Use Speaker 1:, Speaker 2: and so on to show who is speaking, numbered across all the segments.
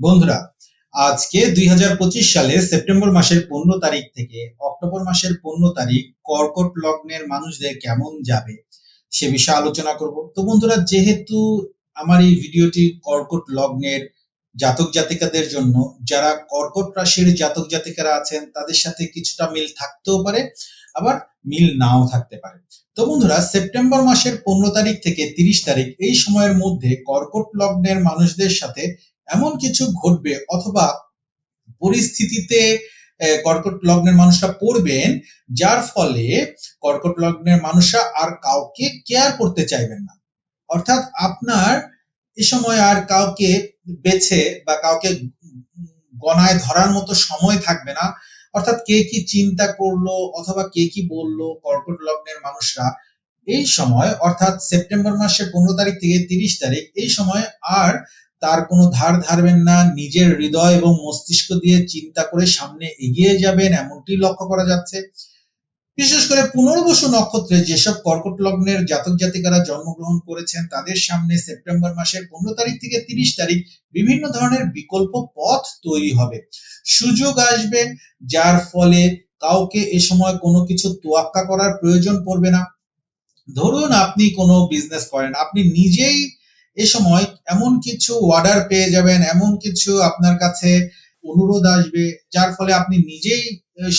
Speaker 1: বন্ধুরা, আজকে দুই হাজার পঁচিশ সালে সেপ্টেম্বর মাসের পনেরো তারিখ থেকে অক্টোবর মাসের পনেরো তারিখ কর্কট লগ্নের মানুষদের কেমন যাবে সে বিষয়ে আলোচনা করব। তো বন্ধুরা, যেহেতু আমার এই ভিডিওটি কর্কট লগ্নের জাতক জাতিকাদের জন্য, যারা কর্কট রাশির জাতক জাতিকারা আছেন, তাদের সাথে কিছুটা মিল থাকতেও পারে, আবার মিল নাও থাকতে পারে। তো বন্ধুরা, সেপ্টেম্বর মাসের পনেরো তারিখ থেকে তিরিশ তারিখ এই সময়ের মধ্যে কর্কট লগ্নের মানুষদের সাথে এমন কিছু ঘটবে অথবা পরিস্থিতিতে কর্কট লগ্নের মানুষরা পড়বেন, যার ফলে কর্কট লগ্নের মানুষরা আর কাউকে কেয়ার করতে চাইবেন না। অর্থাৎ আপনার এ সময় আর কাউকে বেছে বা কাউকে গণায় ধরার মতো সময় থাকবে না। অর্থাৎ কে কি চিন্তা করল অথবা কে কি বলল কর্কট লগ্নের মানুষরা, এই সময়, অর্থাৎ সেপ্টেম্বর মাসের পনেরো তারিখ থেকে তিরিশ তারিখ, এই সময় আর তার কোনো ধার ধারবেন না, নিজের হৃদয় এবং মস্তিষ্ক দিয়ে চিন্তা করে সামনে এগিয়ে যাবেন, এমনটি লক্ষ্য করা যাচ্ছে। বিশেষ করে পুনর্বসু নক্ষত্রে যেসব কর্কট লগ্নের জাতক জাতিকারা জন্মগ্রহণ করেছেন, তাদের সামনে সেপ্টেম্বর মাসের পনেরো তারিখ থেকে তিরিশ তারিখ বিভিন্ন ধরনের বিকল্প পথ তৈরি হবে। সুযোগ আসবে, যার ফলে কাউকে এ সময় কোনো কিছু তোয়াক্কা করার প্রয়োজন পড়বে না। ধরুন আপনি কোনো বিজনেস করেন, আপনি নিজেই এ সময় এমন কিছু অর্ডার পেয়ে যাবেন, এমন কিছু আপনার কাছে অনুরোধ আসবে, যার ফলে আপনি নিজেই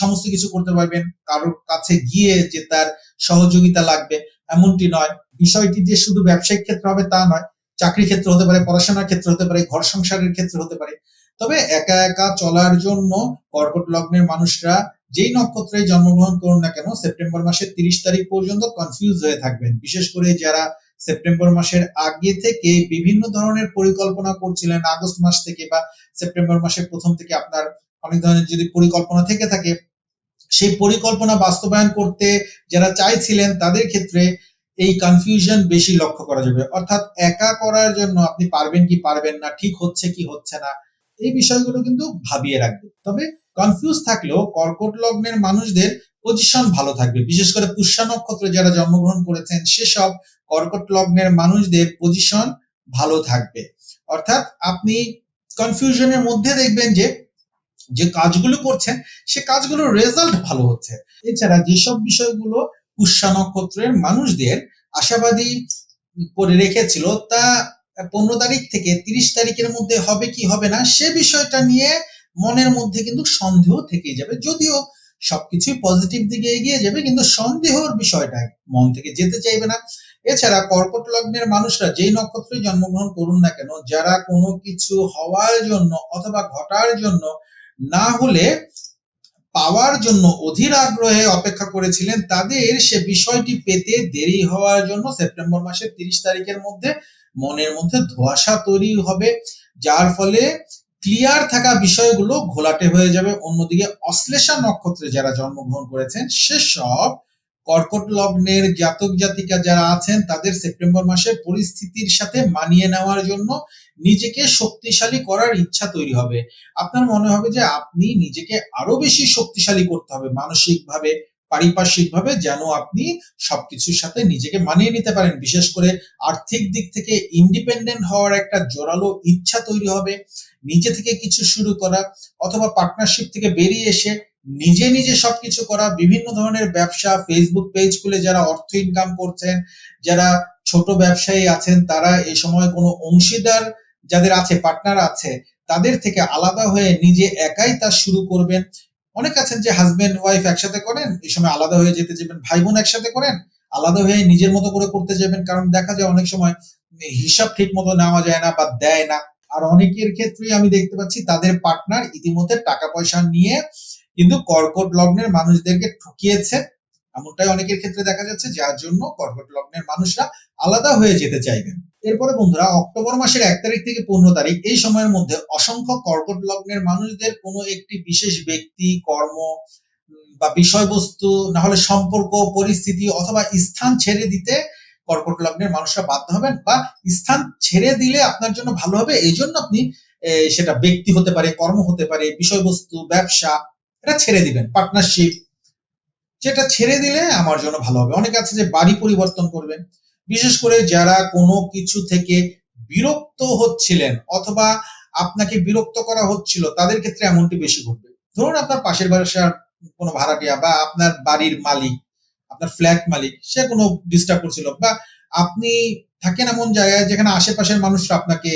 Speaker 1: সমস্ত কিছু করতে পারবেন কারোর কাছে গিয়ে যে তার সহযোগিতা লাগবে, এমনটি নয়। বিষয়টি যে শুধু ব্যবসায়িক ক্ষেত্রে হবে তা নয়, চাকরি ক্ষেত্রে হতে পারে, পড়াশোনার ক্ষেত্রে হতে পারে, ঘর সংসারের ক্ষেত্রে হতে পারে। তবে একা একা চলার জন্য কর্কট লগ্নের মানুষরা যেই নক্ষত্রে জন্মগ্রহণ করুন না কেন, সেপ্টেম্বর মাসের তিরিশ তারিখ পর্যন্ত কনফিউজ হয়ে থাকবেন। বিশেষ করে যারা সেপ্টেম্বর মাসের আগে থেকে বিভিন্ন ধরনের পরিকল্পনা করছিলেন আগস্ট মাস থেকে বা সেপ্টেম্বর মাসের প্রথম থেকে আপনার অনেক ধরনের যদি পরিকল্পনা থেকে থাকে, সেই পরিকল্পনা বাস্তবায়ন করতে যারা চাইছিলেন তাদের ক্ষেত্রে এই কনফিউশন বেশি লক্ষ্য করা যাবে। অর্থাৎ একা করার জন্য আপনি পারবেন কি পারবেন না, ঠিক হচ্ছে কি হচ্ছে না, এই বিষয়গুলো কিন্তু ভাবিয়ে রাখবে। তবে কনফিউজ থাকলেও কর্কট লগ্নের মানুষদের পজিশন ভালো থাকবে। বিশেষ করে পুষ্যা নক্ষত্রে যারা জন্মগ্রহণ করেছেন, সেসব কর্কট লগ্নের মানুষদের পজিশন ভালো থাকবে। অর্থাৎ আপনি কনফিউশনের মধ্যে দেখবেন যে যে কাজগুলো করছেন, সে কাজগুলোর রেজাল্ট ভালো হচ্ছে। এছাড়া যেসব বিষয়গুলো পুষ্যা নক্ষত্রের মানুষদের আশাবাদী করে রেখেছিল, তা পনেরো তারিখ থেকে তিরিশ তারিখের মধ্যে হবে কি হবে না, সে বিষয়টা নিয়ে মনের মধ্যে কিন্তু সন্দেহ থেকেই যাবে। যদিও সবকিছুই পজিটিভ দিকে এগিয়ে যাবে, কিন্তু সন্দেহর বিষয়টা মন থেকে যেতে চাইবে না। এছাড়া কর্কট লগ্নের মানুষরা যেই নক্ষত্রে জন্মগ্রহণ করুন না কেন, যারা কোনো কিছু হওয়ার জন্য অথবা ঘটার জন্য না হলে পাওয়ার জন্য অধীর আগ্রহে অপেক্ষা করেছিলেন, তাদের সে বিষয়টি পেতে দেরি হওয়ার জন্য সেপ্টেম্বর মাসের তিরিশ তারিখের মধ্যে মনের মধ্যে ধোঁয়াশা তৈরি হবে, যার ফলে ক্লিয়ার থাকা বিষয়গুলো ঘোলাটে হয়ে যাবে। অন্যদিকে অশ্লেষা নক্ষত্রে যারা জন্মগ্রহণ করেছেন, সেসব কর্কট লগ্নের জাতক জাতিকা যারা আছেন, তাদের সেপ্টেম্বর মাসে পরিস্থিতির সাথে মানিয়ে নেওয়ার জন্য নিজেকে শক্তিশালী করার ইচ্ছা তৈরি হবে। আপনার মনে হবে যে আপনি নিজেকে আরও বেশি শক্তিশালী করতে হবে মানসিকভাবে, পারিপার্শ্বিকভাবে, যেন আপনি সবকিছুর সাথে নিজেকে মানিয়ে নিতে পারেন। বিশেষ করে আর্থিক দিক থেকে ইন্ডিপেন্ডেন্ট হওয়ার একটা জোরালো ইচ্ছা তৈরি হবে। নিজে থেকে কিছু শুরু করা অথবা পার্টনারশিপ থেকে বেরিয়ে এসে নিজে নিজে সবকিছু করা, বিভিন্ন ধরনের ব্যবসা ফেসবুক পেজ খুলে যারা অর্থ ইনকাম করছেন, যারা ছোট ব্যবসায়ী আছেন, তারা এই সময় কোনো অংশীদার যাদের আছে পার্টনার আছে, তাদের থেকে আলাদা হয়ে নিজে একাই তা শুরু করবেন। অনেক আছেন যে হাজবেন্ড ওয়াইফ একসাথে করেন এই সময় আলাদা হয়ে যেতে যাবেন ভাই বোন একসাথে করেন, আলাদা হয়ে নিজের মতো করে করতে যাবেন, কারণ দেখা যায় অনেক সময় হিসাব ঠিক মতো নেওয়া যায় না বা দেয় না। আর অনেকের ক্ষেত্রেই আমি দেখতে পাচ্ছি, তাদের পার্টনার ইতিমধ্যে টাকা পয়সা নিয়ে কিন্তু কর্কট লগ্নের মানুষদেরকে ঠকিয়েছে এমনটাই অনেকের ক্ষেত্রে দেখা যাচ্ছে, যার জন্য কর্কট লগ্নের মানুষরা আলাদা হয়ে যেতে চাইবেন। এরপরে বন্ধুরা, অক্টোবর মাসের এক তারিখ থেকে পনেরো তারিখ, এই সময়ের মধ্যে অসংখ্য কর্কট লগ্নের মানুষদের কোনো একটি বিশেষ ব্যক্তি, কর্ম বা বিষয়বস্তু, না হলে সম্পর্ক, পরিস্থিতি অথবা স্থান ছেড়ে দিতে কর্কট লগ্নের মানুষরা বাধ্য হবেন বা স্থান ছেড়ে দিলে আপনার জন্য ভালো হবে, এই জন্য আপনি সেটা ব্যক্তি হতে পারে, কর্ম হতে পারে, বিষয়বস্তু, ব্যবসা এটা ছেড়ে দিবেন পার্টনারশিপ যেটা ছেড়ে দিলে আমার জন্য ভালো হবে। অনেকে আছে যে বাড়ি পরিবর্তন করবেন। বিশেষ করে যারা কোনো কিছু থেকে বিরক্ত হচ্ছিলেন অথবা আপনাকে বিরক্ত করা হচ্ছিল, তাদের ক্ষেত্রে এমনটি বেশি ঘটবে। ধরুন আপনার পাশের বাসার কোনো ভাড়াটিয়া বা আপনার বাড়ির মালিক, আপনার ফ্ল্যাট মালিক, সে কোনো ডিস্টার্ব করছিল বা আপনি থাকেন এমন জায়গায় যেখানে আশেপাশের মানুষরা আপনাকে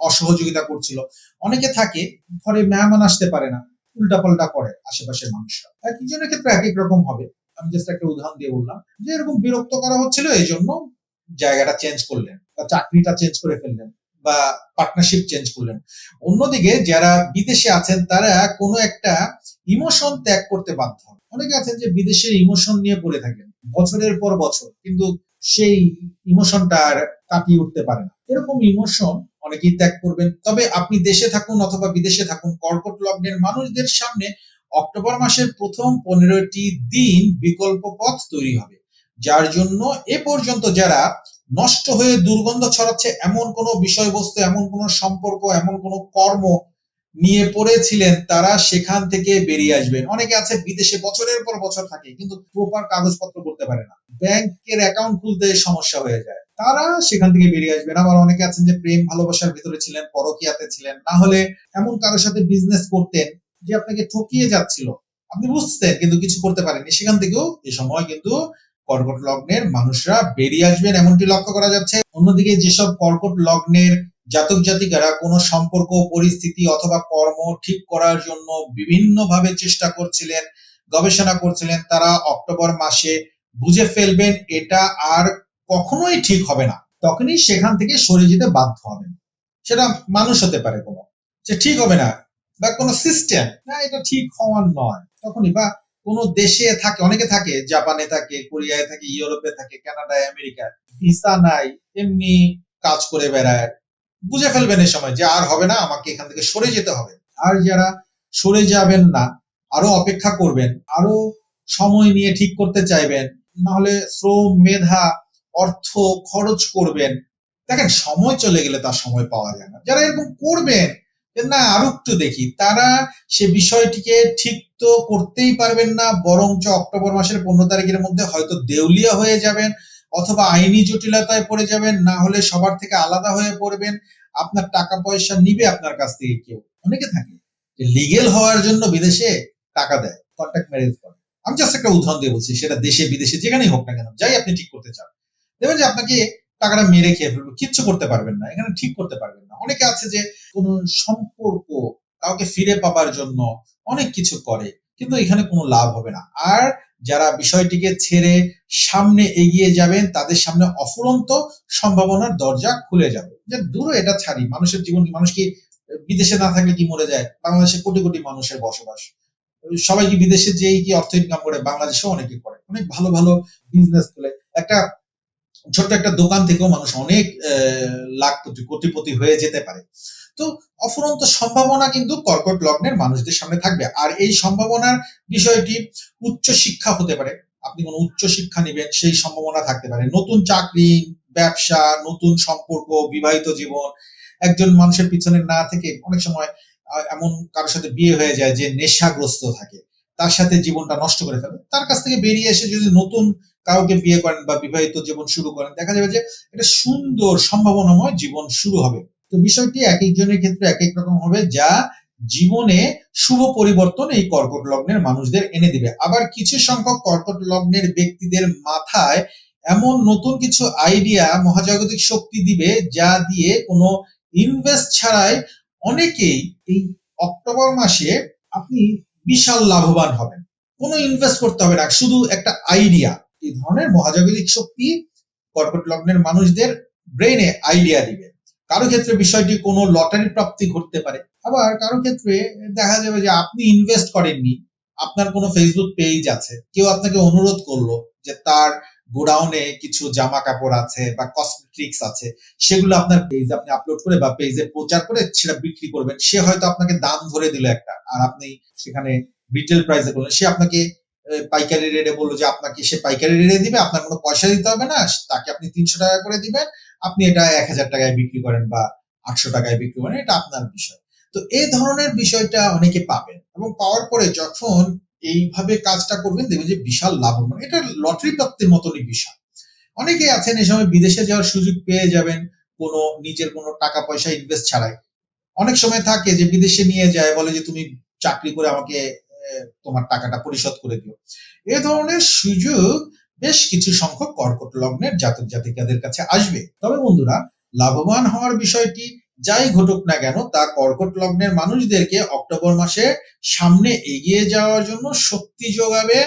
Speaker 1: অসহযোগিতা করছিল। অনেকে থাকে, ঘরে মেহমান আসতে পারে না। উল্টাপাল্টা করে আশেপাশের মানুষরা। এক একজনের ক্ষেত্রে এক এক রকম হবে? আমি জাস্ট একটা উদাহরণ দিয়ে বললাম যে, এরকম বিরক্ত করা হচ্ছিল এই জন্য জায়গাটা চেঞ্জ করলেন, বা চাকরিটা চেঞ্জ করে ফেললেন, বা পার্টনারশিপ চেঞ্জ করলেন। অন্যদিকে যারা বিদেশে আছেন, তারা কোনো একটা ইমোশন ত্যাগ করতে বাধ্য অনেকে আছেন যে বিদেশের ইমোশন নিয়ে পড়ে থাকেন, বছরের পর বছর, কিন্তু সেই ইমোশনটা আর কাটিয়ে উঠতে পারে না। এরকম ইমোশন অনেকেই ত্যাগ করবেন। তবে আপনি দেশে থাকুন অথবা বিদেশে থাকুন, কর্কট লগ্নের মানুষদের সামনে অক্টোবর মাসের প্রথম পনেরোটি দিন বিকল্প পথ তৈরি হবে। যার জন্য এ পর্যন্ত যারা নষ্ট হয়ে দুর্গন্ধ ছড়াচ্ছে, এমন কোনো বিষয়বস্তু, এমন কোনো সম্পর্ক, এমন কোনো কর্ম নিয়ে পড়েছিলেন, তারা সেখান থেকে বেরিয়ে আসবেন। অনেকে আছে বিদেশে বছরের পর বছর থাকে, কিন্তু প্রপার কাগজপত্র করতে পারে না। ব্যাংকের অ্যাকাউন্ট খুলতে সমস্যা হয়ে যায়। তারা সেখান থেকে বেরিয়ে আসবেন আবার অনেকে আছেন যে প্রেম, ভালোবাসার ভিতরে ছিলেন, পরকিয়াতে ছিলেন। না হলে এমন কারোর সাথে বিজনেস করতেন যে আপনাকে ঠকিয়ে যাচ্ছিল। আপনি বুঝতেন কিন্তু কিছু করতে পারেননি। সেখান থেকেও এ সময় কিন্তু কর্কট লগ্নের মানুষরা বেরিয়ে আসবেন এমনটি লক্ষ্য করা যাচ্ছে। অন্যদিকে যেসব কর্কট লগ্নের জাতক জাতিকারা কোনো সম্পর্ক, পরিস্থিতি অথবা কর্ম ঠিক করার জন্য বিভিন্ন ভাবে চেষ্টা করছিলেন, গবেষণা করছিলেন, তারা অক্টোবর মাসে বুঝে ফেলবেন এটা আর কখনোই ঠিক হবে না। তখনই সেখান থেকে সরে যেতে বাধ্য হবেন। সেটা মানুষ হতে পারে কোনো। যে ঠিক হবে না বা কোনো সিস্টেম না, এটা ঠিক হওয়ার নয়। তখনই বা কোনো দেশে থাকে, অনেকে থাকে, জাপানে থাকে, কোরিয়ায় থাকে, ইউরোপে থাকে, কানাডায়, আমেরিকায়, ভিসা নাই, এমনি কাজ করে বেড়ায়। বুঝে ফেলবেন এই সময় যে আর হবে না, আমাকে এখান থেকে সরে যেতে হবে। আর যারা সরে যাবেন না, আরও অপেক্ষা করবেন, আরও সময় নিয়ে ঠিক করতে চাইবেন, নাহলে শ্রম, মেধা অর্থ খরচ করবেন। দেখেন, সময় চলে গেলে তার সময় পাওয়া যায় না। যারা এরকম করবেন না, আরও একটু দেখি, তারা সে বিষয়টিকে ঠিক তো করতেই পারবেন না, বরঞ্চ অক্টোবর মাসের পনেরো তারিখের মধ্যে হয়তো দেউলিয়া হয়ে যাবেন, অথবা আইনি জটিলতায় পড়ে যাবেন, না হলে সবার থেকে আলাদা হয়ে পড়বেন। আপনার টাকা পয়সা নিবে আপনার কাছ থেকে কেউ। অনেকে থাকে যে লিগেল হওয়ার জন্য বিদেশে টাকা দেয় কন্ট্যাক্ট ম্যারেজ করে। আমি জাস্ট একটা উদাহরণ দিয়ে বলছি, সেটা দেশে বিদেশে যেখানেই হোক না কেন, যাই আপনি ঠিক করতে চান। দেখবেন যে আপনাকে টাকাটা মেরে খেয়ে ফেলবে, কিচ্ছু করতে পারবেন না, এখানে ঠিক করতে পারবেন না। অনেকে আছে যে কোন সম্পর্ক কাউকে ফিরে পাবার জন্য অনেক কিছু করে, কিন্তু এখানে কোনো লাভ হবে না। আর যারা বিষয়টিকে ছেড়ে সামনে এগিয়ে যাবেন, তাদের সামনে অফুরন্ত সম্ভাবনার দরজা খুলে যাবে। যে দূর এটা ছাড়ি, মানুষের জীবন মানুষ কি বিদেশে না থাকলে কি মরে যায়? বাংলাদেশে কোটি কোটি মানুষের বসবাস। সবাই কি বিদেশে যেই কি অর্থ ইনকাম করে, বাংলাদেশেও অনেকে করে। অনেক ভালো ভালো বিজনেস খুলে। একটা ছোট্ট একটা দোকান থেকেও মানুষ অনেক লাখপতি কোটিপতি হয়ে যেতে পারে। তো অফুরন্ত সম্ভাবনা কিন্তু কর্কট লগ্নের মানুষদের সামনে থাকবে। আর এই সম্ভাবনার বিষয়টি উচ্চ শিক্ষা হতে পারে। আপনি কোনো উচ্চ শিক্ষা নেবেন, সেই সম্ভাবনা থাকতে পারে। নতুন চাকরি, ব্যবসা, নতুন সম্পর্ক, বিবাহিত জীবন, একজন মানুষের পিছনে না থেকে অনেক সময় এমন কারোর সাথে বিয়ে হয়ে যায় যে নেশাগ্রস্ত থাকে। তার সাথে জীবনটা নষ্ট করে ফেলে। তার কাছ থেকে বেরিয়ে এসে যদি নতুন কাউকে বিয়ে করেন বা বিবাহিত জীবন শুরু করেন, দেখা যাবে যে এটা সুন্দর সম্ভাবনাময় জীবন শুরু হবে। তো বিষয়টি এক একজনের ক্ষেত্রে এক এক রকম হবে যা জীবনে শুভ পরিবর্তন এই কর্কট লগ্নের মানুষদের এনে দিবে। আবার কিছু সংখ্যক কর্কট লগ্নের ব্যক্তিদের মাথায় এমন নতুন কিছু আইডিয়া মহাজাগতিক শক্তি দিবে যা দিয়ে কোনো ইনভেস্ট ছাড়াই অনেকেই এই অক্টোবর মাসে আপনি বিশাল লাভবান হবেন। কোনো ইনভেস্ট করতে হবে না, শুধু একটা আইডিয়া এই ধরনের মহাজাগতিক শক্তি কর্কট লগ্নের মানুষদের ব্রেনে আইডিয়া দিবে। কারও ক্ষেত্রে বিষয়টি কোনো লটারি প্রাপ্তি ঘটতে পারে। আবার কারও ক্ষেত্রে দেখা যাবে যে আপনি ইনভেস্ট করেননি, আপনার কোনো ফেসবুক পেজ আছে, কেউ আপনাকে অনুরোধ করল যে তার গোডাউনে কিছু জামা কাপড় আছে বা কসমেটিক্স আছে, সেগুলো আপনার পেজ আপনি আপলোড করে বা পেজে প্রচার করে সেটা বিক্রি করবেন। সে হয়তো আপনাকে দাম ধরে দিল একটা, আর আপনি সেখানে রিটেল প্রাইসে করলেন, সে আপনাকে পাইকারি রেটে বলল যে আপনাকে সে পাইকারি রেটে দিবে, আপনার কোনো পয়সা দিতে হবে না, তাকে আপনি তিনশো টাকা করে দিবেন, আপনি এটা এক হাজার টাকায় বিক্রি করেন বা আটশো টাকায় বিক্রি করেন, এটা আপনার বিষয়। তো এই ধরনের বিষয়টা অনেকে পাবেন এবং পাওয়ার পরে যখন এইভাবে কাজটা করবেন, দেখবেন যে বিশাল লাভবান। এটা লটারি প্রাপ্তির মতনই বিষয় অনেকে আছেন এই সময় বিদেশে যাওয়ার সুযোগ পেয়ে যাবেন, কোনো নিজের কোনো টাকা পয়সা ইনভেস্ট ছাড়াই। অনেক সময় থাকে যে বিদেশে নিয়ে যায়, বলে যে তুমি চাকরি করে আমাকে তোমার টাকাটা পরিশোধ করে দিও। এ ধরনের সুযোগ বেশ কিছু সংখ্যক কর্কট লগ্নের জাতক জাতিকাদের কাছে আসবে। তবে বন্ধুরা, লাভবান হওয়ার বিষয়টি যাই ঘটুক না কেন, তা কর্কট লগ্নের মানুষদেরকে অক্টোবর মাসে সামনে এগিয়ে যাওয়ার জন্য শক্তি যোগাবে।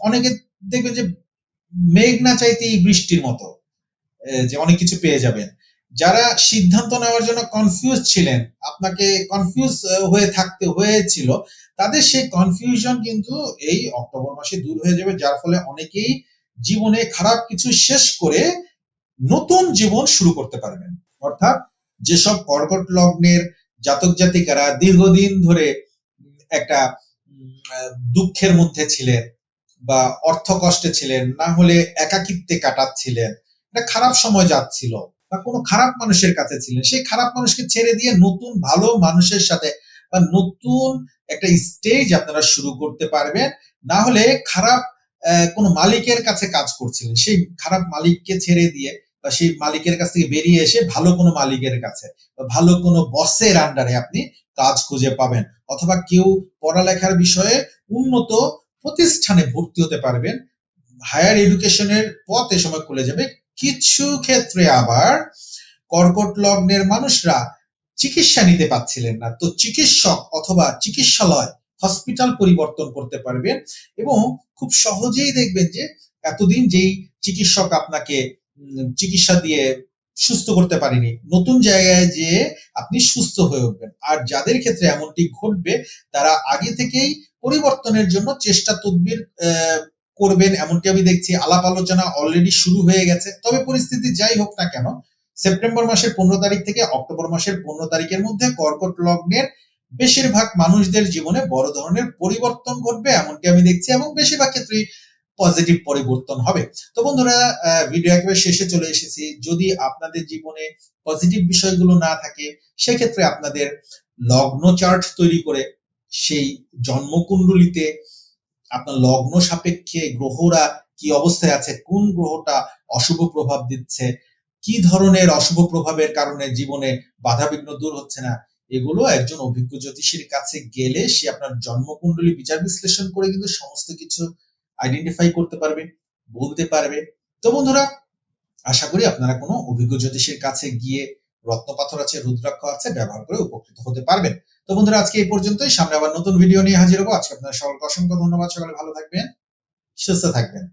Speaker 1: অনেকে দেখবে যে মেঘ না চাইতেই বৃষ্টির মতো যে অনেক কিছু পেয়ে যাবেন। যারা সিদ্ধান্ত নেওয়ার জন্য কনফিউজ ছিলেন, আপনাকে কনফিউজ হয়ে থাকতে হয়েছিল, তাদের সেই কনফিউশন কিন্তু এই অক্টোবর মাসে দূর হয়ে যাবে, যার ফলে অনেকেই জীবনে খারাপ কিছু শেষ করে নতুন জীবন শুরু করতে পারবেন। অর্থাৎ যেসব কর্কট লগ্নের জাতক জাতিকারা দীর্ঘদিন ধরে একটা দুঃখের মধ্যে ছিলেন বা অর্থ কষ্টে ছিলেন, না হলে একাকিত্বে কাটাচ্ছিলেন, একটা খারাপ সময় যাচ্ছিল বা কোনো খারাপ মানুষের কাছে ছিলেন, সেই খারাপ মানুষকে ছেড়ে দিয়ে নতুন ভালো মানুষের সাথে বা নতুন একটা স্টেজ আপনারা শুরু করতে পারবেন। না হলে খারাপ কোনো মালিকের কাছে কাজ করছিলেন, সেই খারাপ মালিককে ছেড়ে দিয়ে বা সেই মালিকের কাছ থেকে বেরিয়ে এসে ভালো কোনো মালিকের কাছে বা ভালো কোনো বসের আন্ডারে আপনি কাজ খুঁজে পাবেন। অথবা কেউ পড়ালেখার বিষয়ে উন্নত প্রতিষ্ঠানে ভর্তি হতে পারবেন। হায়ার এডুকেশনের পথ এ সময় খুলে যাবে। কিছু ক্ষেত্রে আবার কর্কট লগ্নের মানুষরা চিকিৎসা নিতে পাচ্ছিলেন না। তো চিকিৎসক অথবা চিকিৎসালয় হসপিটাল পরিবর্তন করতে পারবেন এবং খুব সহজেই দেখবেন যে এতদিন যেই চিকিৎসক আপনাকে চিকিৎসা দিয়ে সুস্থ করতে পারেনি, নতুন জায়গায় যে আপনি সুস্থ হয়ে উঠবেন। আর যাদের ক্ষেত্রে এমনটি ঘটবে, তারা আগে থেকেই পরিবর্তনের জন্য চেষ্টা, তদবির করবেন, এমনটি আমি দেখছি। আলাপ আলোচনা অলরেডি শুরু হয়ে গেছে। তবে পরিস্থিতি যাই হোক না কেন, সেপ্টেম্বর মাসের পনেরো তারিখ থেকে অক্টোবর মাসের পনেরো তারিখের মধ্যে কর্কট লগ্নের বেশিরভাগ মানুষদের জীবনে বড় ধরনের পরিবর্তন ঘটবে, এমনটি আমি দেখছি, এবং বেশিরভাগ ক্ষেত্রেই পজিটিভ পরিবর্তন হবে। তো বন্ধুরা ভিডিও একেবারে শেষে চলে এসেছি। যদি আপনাদের জীবনে পজিটিভ বিষয়গুলো না থাকে, সেক্ষেত্রে আপনাদের লগ্ন চার্ট তৈরি করে সেই জন্মকুণ্ডলিতে আপনার লগ্ন সাপেক্ষে গ্রহরা কি অবস্থায় আছে? কোন গ্রহটা অশুভ প্রভাব দিচ্ছে? কি ধরনের অশুভ প্রভাবের কারণে জীবনে বাধা বিঘ্ন দূর হচ্ছে না? এগুলো একজন অভিজ্ঞ জ্যোতিষীর কাছে গেলে সে আপনার জন্মকুণ্ডলী বিচার বিশ্লেষণ করে কিন্তু সমস্ত কিছু আইডেন্টিফাই করতে পারবে, বলতে পারবে। তো বন্ধুরা, আশা করি আপনারা কোনো অভিজ্ঞ জ্যোতিষীর কাছে গিয়ে রত্নপাথর আছে, রুদ্রাক্ষ আছে, ব্যবহার করে উপকৃত হতে পারবেন। তো বন্ধুরা, আজকে এই পর্যন্তই। সামনে আবার নতুন ভিডিও নিয়ে হাজির হব। আজকে আপনার সকলকে অসংখ্য ধন্যবাদ। সকালে ভালো থাকবেন, সুস্থ থাকবেন।